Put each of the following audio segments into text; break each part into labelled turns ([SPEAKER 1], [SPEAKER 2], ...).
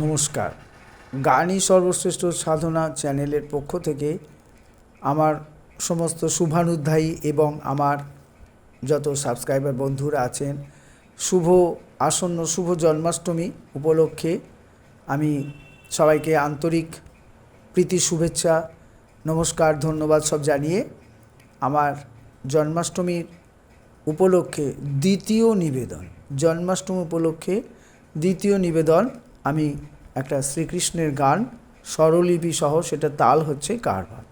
[SPEAKER 1] নমস্কার। গানই সর্বশ্রেষ্ঠ সাধনা চ্যানেলের পক্ষ থেকে আমার সমস্ত শুভানুধ্যায়ী এবং আমার যত সাবস্ক্রাইবার বন্ধুরা আছেন, শুভ আসন্ন শুভ জন্মাষ্টমী উপলক্ষে আমি সবাইকে আন্তরিক প্রীতি, শুভেচ্ছা, নমস্কার, ধন্যবাদ সব জানিয়ে আমার জন্মাষ্টমীর উপলক্ষে দ্বিতীয় নিবেদন, জন্মাষ্টমী উপলক্ষে দ্বিতীয় নিবেদন আমি একটা শ্রীকৃষ্ণের গান, স্বরলিপি সহ সেটা তাল হচ্ছে কারবার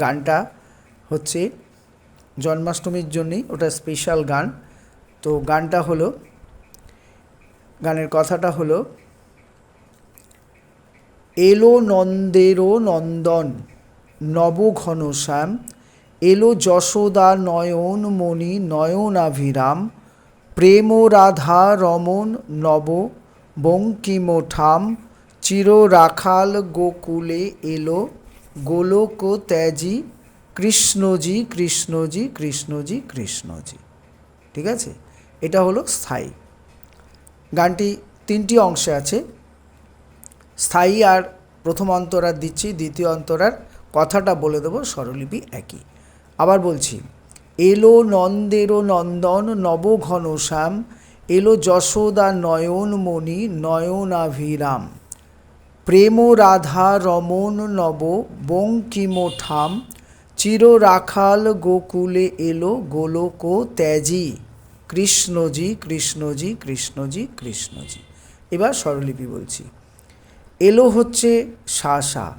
[SPEAKER 1] গানটা হচ্ছে জন্মাষ্টমীর জন্যই, ওটা স্পেশাল গান। তো গানটা হলো, গানের কথাটা হলো, এলো নন্দেরও নন্দন নবঘনশ্যাম এলো যশোদা নয়ন মণি নয়নাভিরাম প্রেম রাধা রমন নব বঙ্কিমঠাম চির রাখাল গোকুলে এলো গোলক ত্যাজি কৃষ্ণজি কৃষ্ণজি কৃষ্ণজি কৃষ্ণজি। ঠিক আছে? এটা হলো স্থায়ী। গানটি তিনটি অংশে আছে। স্থায়ী আর প্রথম অন্তরার দিচ্ছি, দ্বিতীয় অন্তরার কথাটা বলে দেবো, স্বরলিপি একই। আবার বলছি, এলো নন্দেরও নন্দন নবঘনশ্যাম এলো যশোদা নয়ন মণি নয়নাভিরাম। প্রেম রাধা রমন নব বঙ্কিমঠাম। চির রাখাল গোকুলে এলো গোলক ত্যাজি। কৃষ্ণজি কৃষ্ণজি কৃষ্ণজি কৃষ্ণজি। এবার স্বরলিপি বলছি। এলো হচ্ছে শাসা।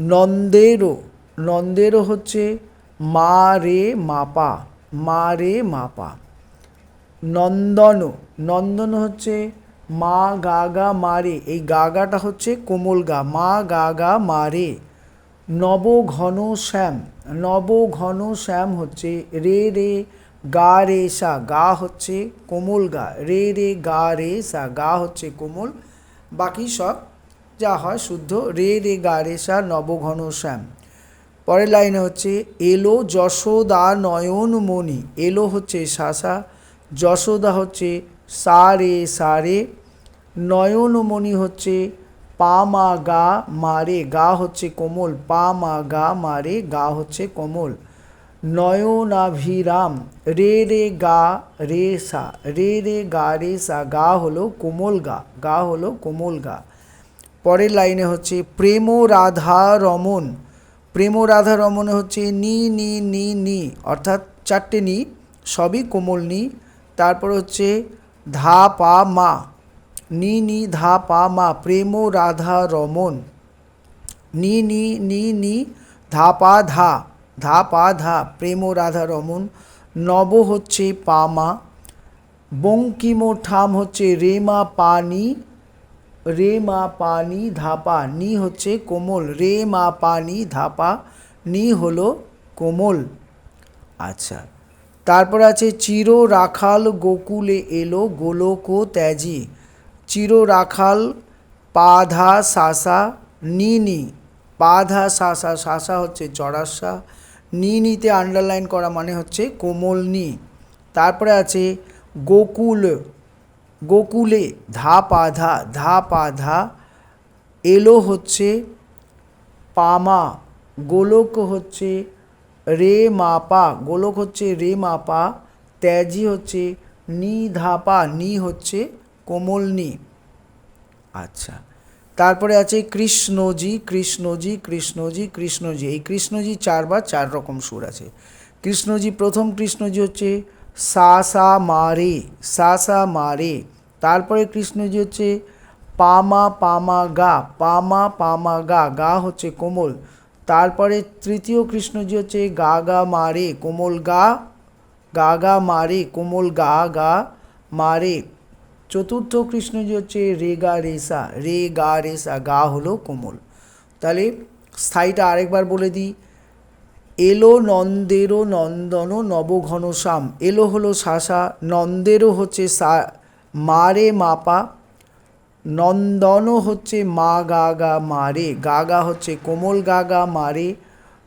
[SPEAKER 1] নন্দেরও নন্দেরও হচ্ছে মা রে মাপা, মা রে মাপা। নন্দন। নন্দন হচ্ছে মা গা গা মারে। এই গা গাটা হচ্ছে কোমল গা। মা গা গা মারে। নব ঘন শ্যাম। নব ঘন শ্যাম হচ্ছে রে রে গা রে সা। গা হচ্ছে কোমল গা। রে রে গা রে সা। গা হচ্ছে কোমল। বাকি সব যা হয় শুদ্ধ। রে রে গা রে সা নবঘন শ্যাম। পরের লাইনে হচ্ছে, এলো যশোদা নয়ন মণি এলো হচ্ছে শাসা যশোদা হচ্ছে সা রে সা রে, নয়নমণি হচ্ছে পা মা গা মারে গা হচ্ছে কোমল, পা মা গা মারে গা হচ্ছে কোমল। নয়নাভিরাম, রে রে গা রে সা, রে রে গা রে সা, গা হলো কোমল গা গা হলো কোমল গা। পরের লাইনে হচ্ছে প্রেম রাধা রমন প্রেম রাধা রমনে হচ্ছে নি নি নি নি, অর্থাৎ চারটে নি, সবই কোমল নি তারপর হচ্ছে ধা পা মা, নি নি ধা পা মা, প্রেম রাধা রমন, নি নি নি নি ধা পা ধা ধা পা ধা, প্রেম রাধা রমন, নব হচ্ছে পা মা, বঙ্কিম ঠাম হচ্ছে রে মা পানি রে মা পানি ধাপা নি হচ্ছে কোমল, রে মা পানি ধাপা নি হলো কোমল। আচ্ছা। তারপর আছে, চির রাখাল গোকুলে এলো গোলক ত্যাজি। চির রাখাল, পাধা শাসা নি নি পাধা শাসা শাসা হচ্ছে চড়াসা নি নিতে আন্ডারলাইন করা মানে হচ্ছে কোমল নি তারপরে আছে, গোকুল, গোকুলে ধা পাধা ধা পাধা, এলো হচ্ছে পামা, গোলক হচ্ছে রে মাপা গোলক হচ্ছে রে মাপা ত্যাজি হচ্ছে নি ধাপা নি হচ্ছে কোমল নি। আচ্ছা। তারপরে আছে কৃষ্ণজি কৃষ্ণজি কৃষ্ণজি কৃষ্ণজি। এই কৃষ্ণজি চারবার চার রকম সুর আছে। কৃষ্ণজি প্রথম, কৃষ্ণজি হচ্ছে সা সা মারে সা সা মারে তারপরে কৃষ্ণজি হচ্ছে পামা পামা গা। পামা পামা গা। গা হচ্ছে কোমল। তারপরে তৃতীয় কৃষ্ণজি হচ্ছে গা গা মারে কোমল গা গা গা মারে কোমল গা গা মারে চতুর্থ কৃষ্ণজি হচ্ছে রে গা রেসা রে গা রেসা গা হলো কোমল। তাহলে স্থায়ীটা আরেকবার বলে দিই। এলো নন্দেরও নন্দন নবঘনশ্যাম এলো হলো শাসা নন্দেরও হচ্ছে সা মারে মাপা নন্দনও হচ্ছে মা গা গা মারে গা গা হচ্ছে কোমল গা গা মারে।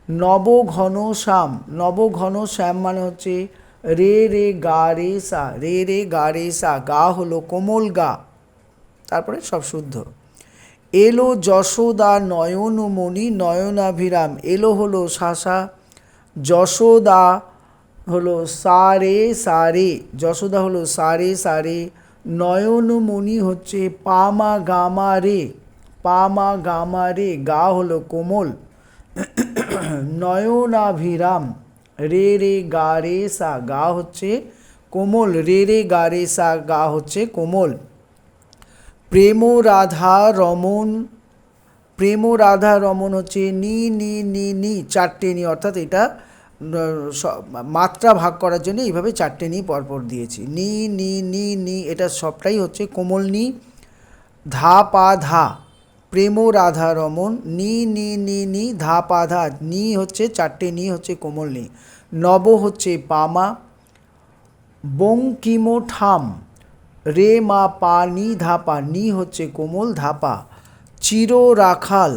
[SPEAKER 1] নবঘন শ্যাম নবঘন শ্যাম মানে হচ্ছে রে রে গা রে সা, রে রে গা রে সা, গা হলো কোমল গা। তারপরে সব শুদ্ধ। এলো যশোদা নয়নমণি নয়নাভিরাম। এলো হলো শাসা যশোদা হলো সারে সারে যশোদা হলো সারে সারে নয়নমণি হচ্ছে পামা গামা রে, পামা গামা রে, গা হলো কোমল। নয়নাভিরাম, রে রে গা রে সা গা হচ্ছে কোমল, রে রে গা রে সা গা হচ্ছে কোমল। প্রেম রাধা রমন প্রেম রাধা রমন হচ্ছে নি নি নি নি, চারটে নি, অর্থাৎ এটা মাত্রা ভাগ করার জন্য এইভাবে চারটে নি পরপর দিয়েছি। নি নি নি নি, এটা সবটাই হচ্ছে কোমল নি, ধা, পা, ধা, প্রেম, রাধা, রমন, নি নি নি নি, ধা, পা, ধা, নি হচ্ছে চারটে নি হচ্ছে কোমল নি। নব হচ্ছে পামা বঙ্কিমো ঠাম, রে, মা, পা, নি ধাপা নি হচ্ছে কোমল ধাপা চির, রাখাল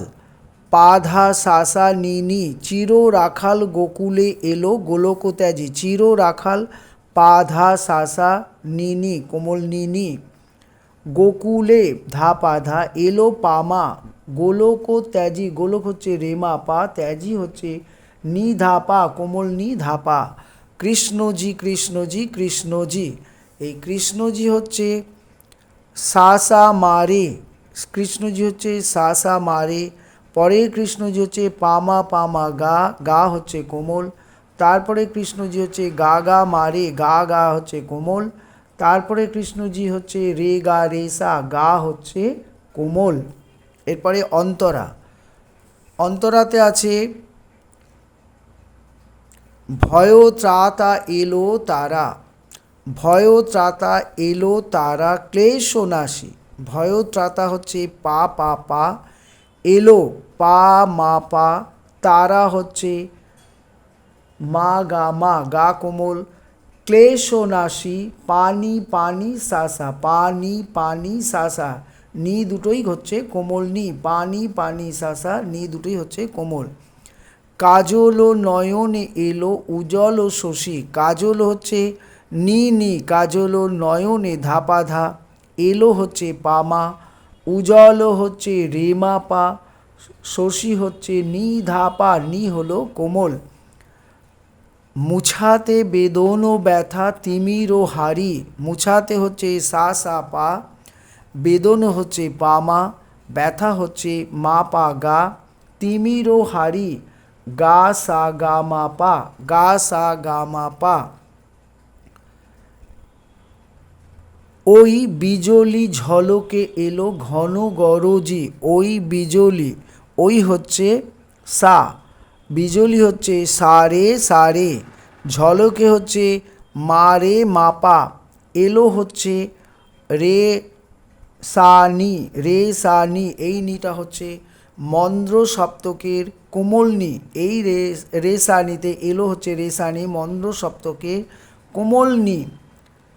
[SPEAKER 1] পাধা, সাসা নি নি চির রাখাল গোকুলে এলো গোলক ত্যাজি চির রাখাল, পাধা, সাসা নি নি কোমল নি নি গোকুলে ধা পাধা, এলো পামা গোলক ত্যাজি গোলক হচ্ছে রেমা পা, ত্যাজি হচ্ছে নি ধাপা কোমল নি ধাপা কৃষ্ণজি কৃষ্ণজি কৃষ্ণজি। এই কৃষ্ণজি হচ্ছে সাসা মারে, কৃষ্ণজি হচ্ছে সাসা মারে। পরের কৃষ্ণজি হচ্ছে পামা পামা, গা গা হচ্ছে কোমল। তারপরে কৃষ্ণজি হচ্ছে গা গা মারে গা গা হচ্ছে কোমল। তারপরে কৃষ্ণজি হচ্ছে রে, গা, রে, সা, গা হচ্ছে কোমল। এরপরে অন্তরা। অন্তরাতে আছে, ভয় ত্রাতা এলো তারা। ভয় ত্রাতা এলো তারা ক্লেশনাশী ভয় ত্রাতা হচ্ছে পা পা পা। এলো, পা মা পা, তারা হচ্ছে মা গা মা, গা কোমল, ক্লেশনাশী, পানি পানি সাসা পানি পানি সাসা নি দুটোই হচ্ছে কোমল নি, পানি পানি সাসা নি দুটোই হচ্ছে কোমল। কাজল ও নয়নে এলো, উজ্জ্বল ও শশী, কাজল হচ্ছে নি নি, কাজল ও নয়নে ধাপা ধা, এলো হচ্ছে পামা উজ্জ্বল হচ্ছে রেমা পা, শশী হচ্ছে নি ধাপা নি হলো কোমল। মুছাতে বেদন ও ব্যথা, তিমির ও হারি মুছাতে হচ্ছে সা সা পা, বেদন হচ্ছে পামা ব্যথা হচ্ছে মা পা গা, তিমির ও হারি গা সা গা মা পা, গা সা গা মা পা। ওই বিজলি ঝলকে এলো ঘন গরজি, ওই বিজলি, ওই হচ্ছে সা, বিজলি হচ্ছে সারে সারে ঝলকে হচ্ছে মারে মাপা, এলো হচ্ছে রে সানি রে সানি এই নিটা হচ্ছে মন্দ্র সপ্তকের কোমল নি, এই রে রে সানিতে এলো হচ্ছে রে সানি মন্দ্র সপ্তকের কোমল নি।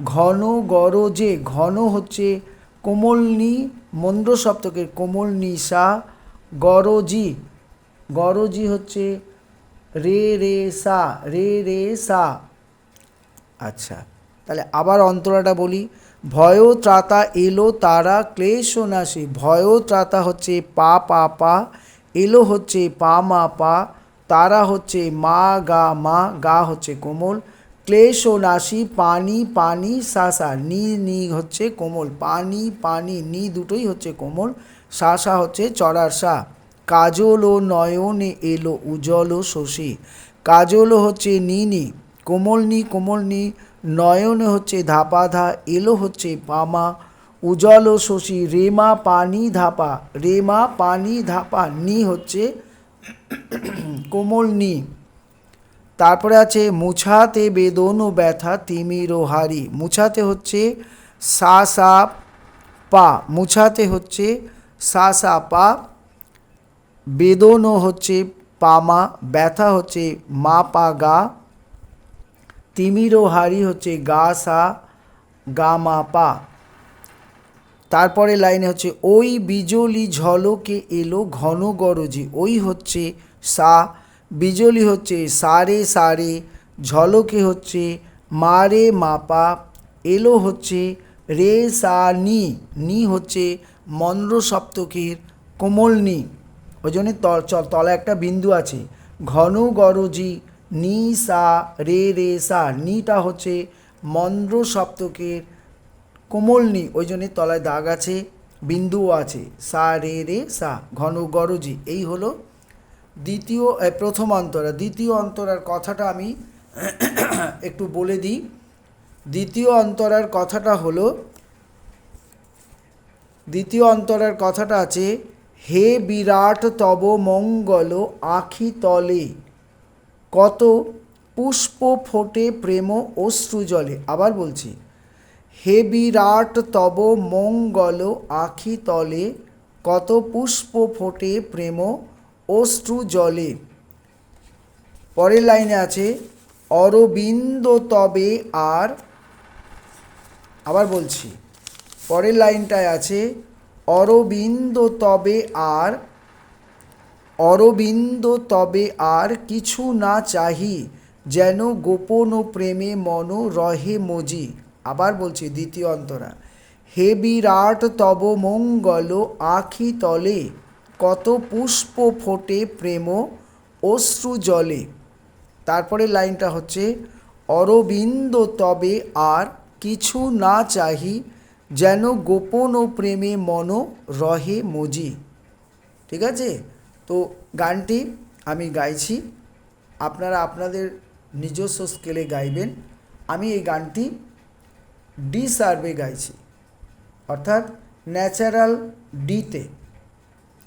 [SPEAKER 1] ঘন গরজে ঘন হচ্ছে কোমলনি মন্দ্র সপ্তকের কোমল নিশা গরজি। গরজি হচ্ছে রে রে, সা, রে রে, সা। আচ্ছা তাহলে আবার অন্তরাটা বলি। ভয় ত্রাতা এলো তারা, ক্লেশ ক্লেশনাশী ভয় ত্রাতা হচ্ছে পা পা পা। এলো হচ্ছে পা, মা, পা। তারা হচ্ছে মা, গা মা। গা হচ্ছে কোমল। ক্লেশনাশী পানি পানি সাসা নি নি হচ্ছে কোমল, পানি পানি, নি দুটোই হচ্ছে কোমল সাসা হচ্ছে চড়ার সা। কাজল ও নয়নে এলো উজ্জ্বল ও শশী। কাজল হচ্ছে নি নি। কোমল নি কোমল নি। নয়নে হচ্ছে ধাপা, ধা। এলো হচ্ছে পামা। উজ্জ্বল ও শশী, রেমা, পানি, ধাপা। রেমা, পানি, ধাপা। নি হচ্ছে কোমল নি। তারপরে আছে, মুছাতে বেদন ও ব্যথা তিমির ও হারি মুছাতে হচ্ছে সা সা পা। মুছাতে হচ্ছে সা সা পা। বেদনও হচ্ছে পামা ব্যথা হচ্ছে মা পা গা। তিমির ও হারি হচ্ছে গা সা, গা মা পা। তারপরে লাইনে হচ্ছে, ওই বিজলি ঝলকে এলো ঘন গরজি। ওই হচ্ছে সা বিজলি হচ্ছে সারে সারে, ঝলকে হচ্ছে মারে মাপা, এলো হচ্ছে রে সা নি নি হচ্ছে মন্দ্র সপ্তকের কোমল নি ওই জন্য তল একটা বিন্দু আছে। ঘন গরজি, নি সা রে রে সা, নিটা হচ্ছে মন্দ্র সপ্তকের কোমল নি ওই জন্য তলায় দাগ আছে, বিন্দুও আছে। সা রে রে সা, ঘন গরজি, এই হলো দ্বিতীয় প্রথম অন্তরা, দ্বিতীয় অন্তরার কথাটা আমি একটু বলে দিই। দ্বিতীয় অন্তরার কথাটা হলো, দ্বিতীয় অন্তরার কথাটা আছে, হে বিরাট তব মঙ্গল আখি তলে, কত পুষ্প ফোটে প্রেম অশ্রু জলে। আবার বলছি, হে বিরাট তব মঙ্গল আখি তলে, কত পুষ্প ফোটে প্রেম অশ্রু জলে পরের লাইনে আছে অরবিন্দ তবে আর, আবার বলছি, পরের লাইনটায় আছে অরবিন্দ তবে আর অরবিন্দ তবে আর কিছু না চাহি, যেন গোপন প্রেমে মন রহে মজি। আবার বলছি, দ্বিতীয় অন্তরা, হে বিরাট তব মঙ্গল আখি তলে কত পুষ্প ফোটে প্রেম অশ্রু জলে। তারপরে লাইনটা হচ্ছে, অরবিন্দ তবে আর কিছু না চাহি, যেন গোপন ও প্রেমে মন রহে মজি। ঠিক আছে? তো গানটি আমি গাইছি। আপনারা আপনাদের নিজস্ব স্কেলে গাইবেন। আমি এই গানটি ডি সার্ভে গাইছি। অর্থাৎ ন্যাচারাল ডিতে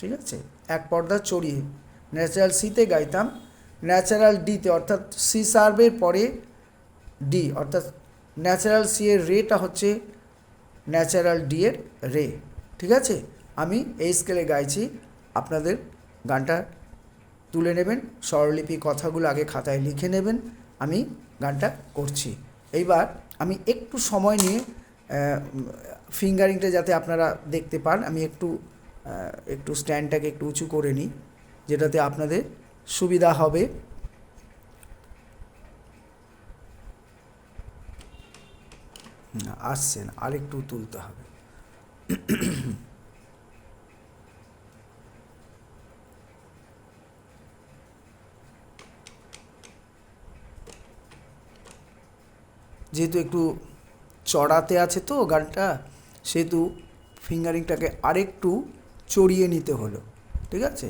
[SPEAKER 1] ঠিক আছে? এক পর্দা চড়িয়ে ন্যাচারাল সিতে গাইতাম। ন্যাচারাল ডিতে অর্থাৎ সি সার্ভের পরে ডি অর্থাৎ ন্যাচারাল সি এর রেটা হচ্ছে ন্যাচারাল ডি এর রে ঠিক আছে? আমি এই স্কেলে গাইছি। আপনাদের গানটা তুলে নেবেন, স্বরলিপি কথাগুলো আগে খাতায় লিখে নেবেন। আমি গানটা করছি। এইবার আমি একটু সময় নিয়ে ফিঙ্গারিংটা যাতে আপনারা দেখতে পান, আমি একটু একটু স্ট্যান্ডটাকে একটু উঁচু করে নিই, যেটাতে আপনাদের সুবিধা হবে। না, আসছে না, আরেকটু তুলতে হবে। যেহেতু একটু চড়াতে আছে তো গানটা সেহেতু ফিঙ্গারিংটাকে আরেকটু চড়িয়ে নিতে হলো, ঠিক আছে?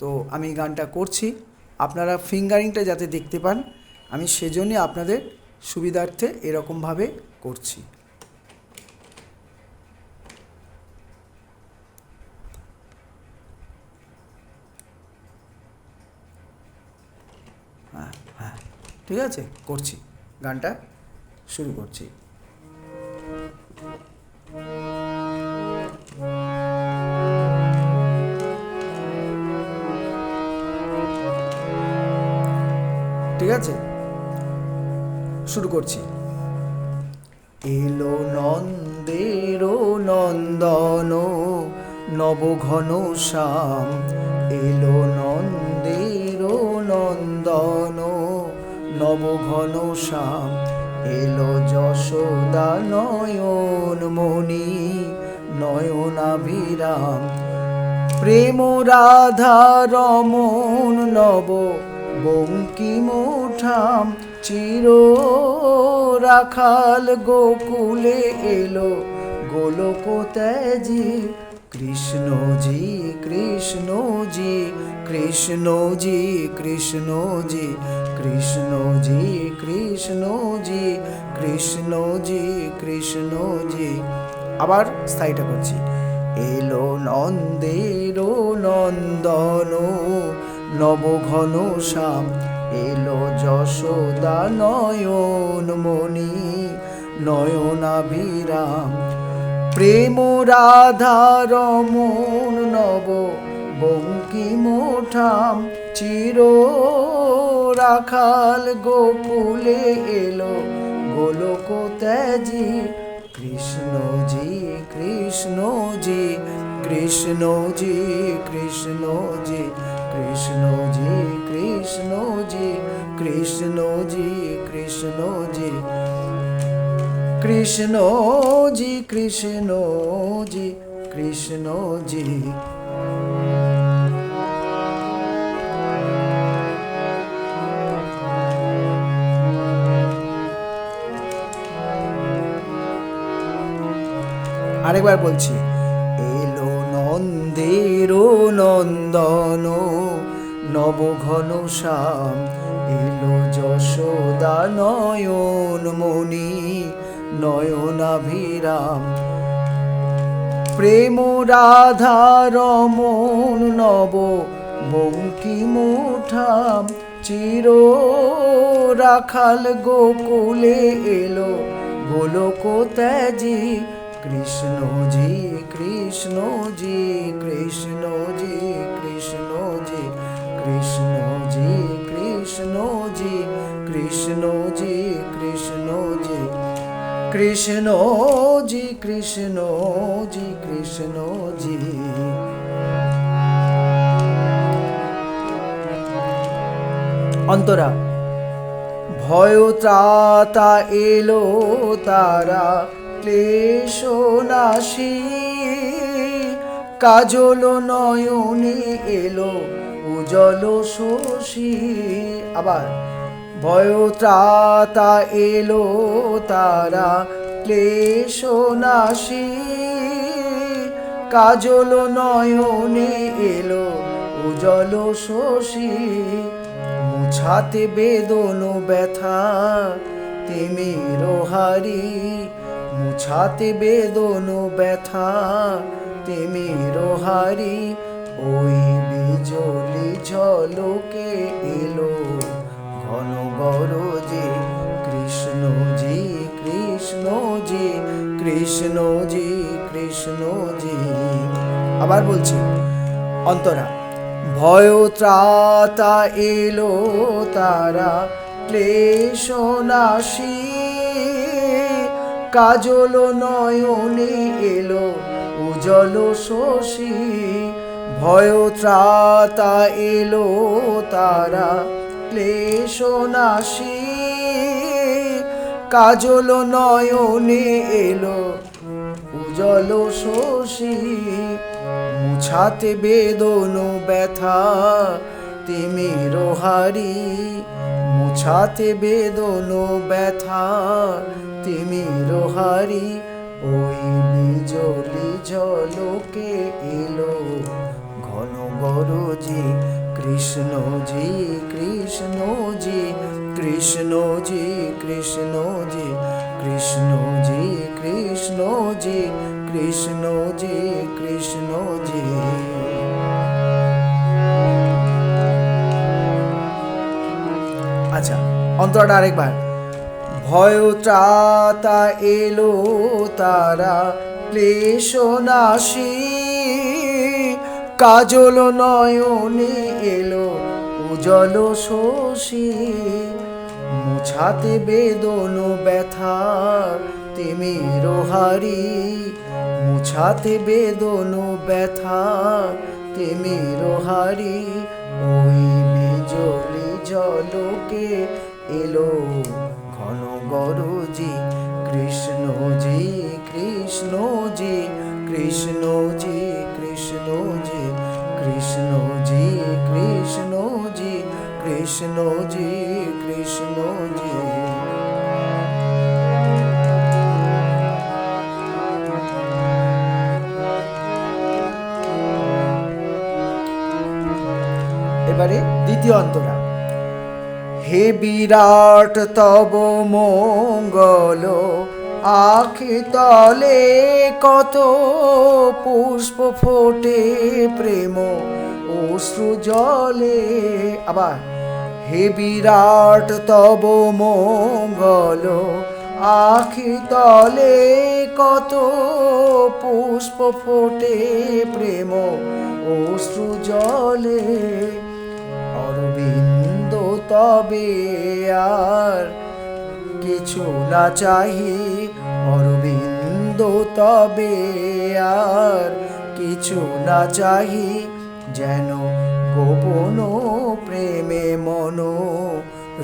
[SPEAKER 1] তো আমি গানটা করছি। আপনারা ফিঙ্গারিংটা যাতে দেখতে পান, আমি সেজন্যই আপনাদের সুবিধার্থে এরকমভাবে করছি। হ্যাঁ হ্যাঁ ঠিক আছে? করছি। গানটা শুরু করছি। ঠিক আছে? শুরু করছি। এলো নন্দের নন্দন নবঘন শ্যাম। এলো নন্দের নন্দন নবঘন শ্যাম। এলো যশোদা নয়ন মণি নয়নাভিরাম প্রেম রাধা রমন নব বঙ্কিমুঠাম চির রাখাল গোকুলে এলো। গোলক ত্যাজি কৃষ্ণজি কৃষ্ণজি কৃষ্ণজি কৃষ্ণজি কৃষ্ণজি কৃষ্ণজি কৃষ্ণজি কৃষ্ণজি। আবার স্থায়ীটা করছি। এলো নন্দের নন্দন নবঘন শ্যাম এলো যশোদা নয়ন মণি, নয়নাভিরাম। প্রেম রাধা রমন নব বঙ্কিমঠাম চির রাখাল গোকুলে এলো গোলক ত্যাজি। কৃষ্ণজি কৃষ্ণজি কৃষ্ণজি কৃষ্ণজি কৃষ্ণ জি কৃষ্ণ জি কৃষ্ণ জি কৃষ্ণজি কৃষ্ণজি কৃষ্ণজি কৃষ্ণজি কৃষ্ণজি কৃষ্ণজি কৃষ্ণজি আরেকবার বলছি নন্দন নবঘন শ্যাম এলো যশোদা নয়ন মণি, নয়নাভিরাম। প্রেম রাধা রমন নব বঙ্কিমুঠাম চির রাখাল গোকুলে এলো গোলক ত্যাজি কৃষ্ণজি কৃষ্ণজি কৃষ্ণজি কৃষ্ণজি কৃষ্ণজি কৃষ্ণজি কৃষ্ণজি কৃষ্ণজি কৃষ্ণ জি কৃষ্ণ জি কৃষ্ণ জি অন্তরা ভয় ত্রাতা এলো তারা ক্লেশ নাশী কাজল নয়নে এলো উজল শশী। আবার ভয় ত্রাতা এলো তারা ক্লেশ নাশী কাজল নয়নে এলো উজল শশী। মুছাতে বেদন ব্যথা তিমির হারি মুছাতে বেদন ব্যথা তিমির হারি ওই বিজলি ঝলকে এলো। ঘন গরজে কৃষ্ণজি কৃষ্ণজি কৃষ্ণজি কৃষ্ণজি আবার বলছি, অন্তরা, ভয় ত্রাতা এলো তারা, ক্লেশ কাজল নয়নে এলো উজল শশী। ভয় ত্রাতা এলো তারা, ক্লেশ নাশী। কাজল নয়নে এলো উজল শশী। মুছাতে বেদন ব্যথা তিমির হারি মুছাতে বেদন ব্যথা তিমির হারি ওই বিজলি ঝলকে এলো। ঘন গরজি, কৃষ্ণজি কৃষ্ণজি কৃষ্ণজি কৃষ্ণজি কৃষ্ণজি কৃষ্ণজি কৃষ্ণজি কৃষ্ণজি। আচ্ছা অন্তরটা আরেকবার। ভয় ত্রাতা এলো তারা ক্লেশ নাশী কাজল নয়নে এলো উজল শশী। মুছাতে বেদন ব্যথা তিমির হারি মুছাতে বেদন ব্যথা তিমির হারি ওই বিজলি জলকে এলো গরজি কৃষ্ণজি কৃষ্ণজি কৃষ্ণজি কৃষ্ণজি কৃষ্ণজি কৃষ্ণজি কৃষ্ণজি কৃষ্ণজি। এবারে দ্বিতীয় অন্তরা। হে বিরাট, তব মঙ্গল। আখি তলে কত পুষ্প ফোটে প্রেম, অশ্রু জলে। আবার, হে বিরাট, তব মঙ্গল। আখি তলে কত পুষ্প ফোটে প্রেম, অশ্রু জলে। অরবিন্দ তবে আর কিছু না চাহি। অরবিন্দ, তবে আর কিছু না চাহি। যেন গোপন প্রেমে মন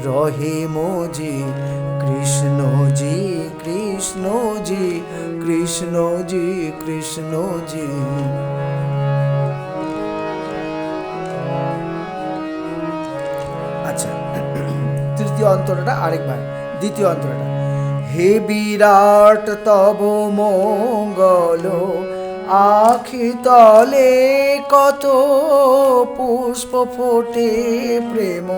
[SPEAKER 1] রহে মজি। কৃষ্ণজি কৃষ্ণজি কৃষ্ণজি কৃষ্ণজি। তৃতীয় অন্তরটা আরেকবার, দ্বিতীয় অন্তরটা। হে বিরাট তব মঙ্গল, আখি তলে কত পুষ্প ফোটে প্রেম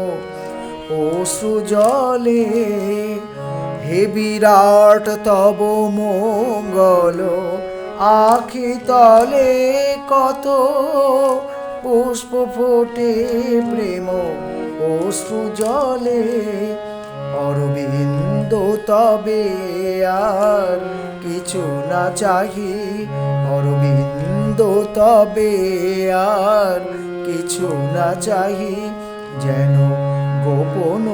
[SPEAKER 1] অশ্রু জলে। হে বিরাট তব মঙ্গল, আখি তলে কত পুষ্প ফোটে প্রেম অশ্রু জলে, অরবিন্দ তবে আর কিছু না চাহি। অরবিন্দ তবে আর কিছু না চাহি, যেন গোপন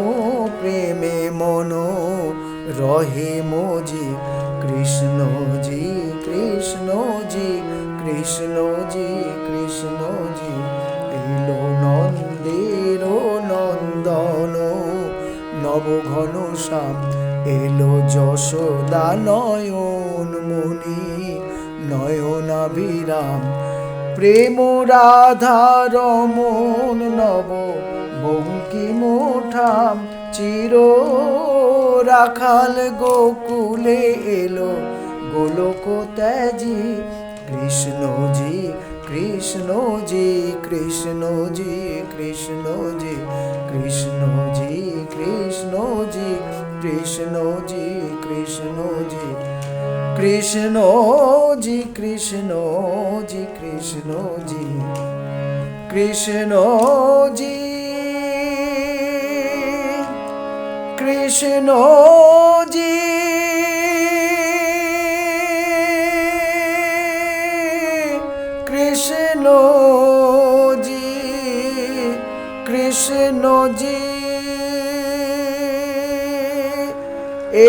[SPEAKER 1] প্রেমে মন রহে মোজি। কৃষ্ণজি কৃষ্ণজি কৃষ্ণজি নবঘন শ্যাম এলো যশোদা নয়ন মণি নয়নাভিরাম প্রেম রাধা রমন নব বঙ্কিমোঠাম চির রাখাল গোকুলে এলো। গোলক ত্যাজি, কৃষ্ণজি কৃষ্ণজি কৃষ্ণজি কৃষ্ণজি। কৃষ্ণজি কৃষ্ণজি কৃষ্ণজি কৃষ্ণজি কৃষ্ণজি কৃষ্ণজি কৃষ্ণজি কৃষ্ণজি কৃষ্ণজি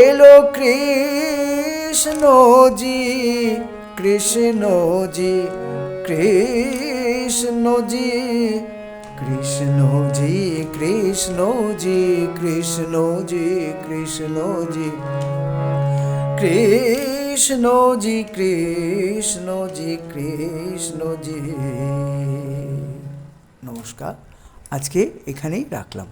[SPEAKER 1] এলো কৃষ্ণজি কৃষ্ণজি কৃষ্ণজি কৃষ্ণজি কৃষ্ণজি কৃষ্ণজি কৃষ্ণজি কৃষ্ণজি কৃষ্ণজি কৃষ্ণজি। নমস্কার, আজকে এখানেই রাখলাম।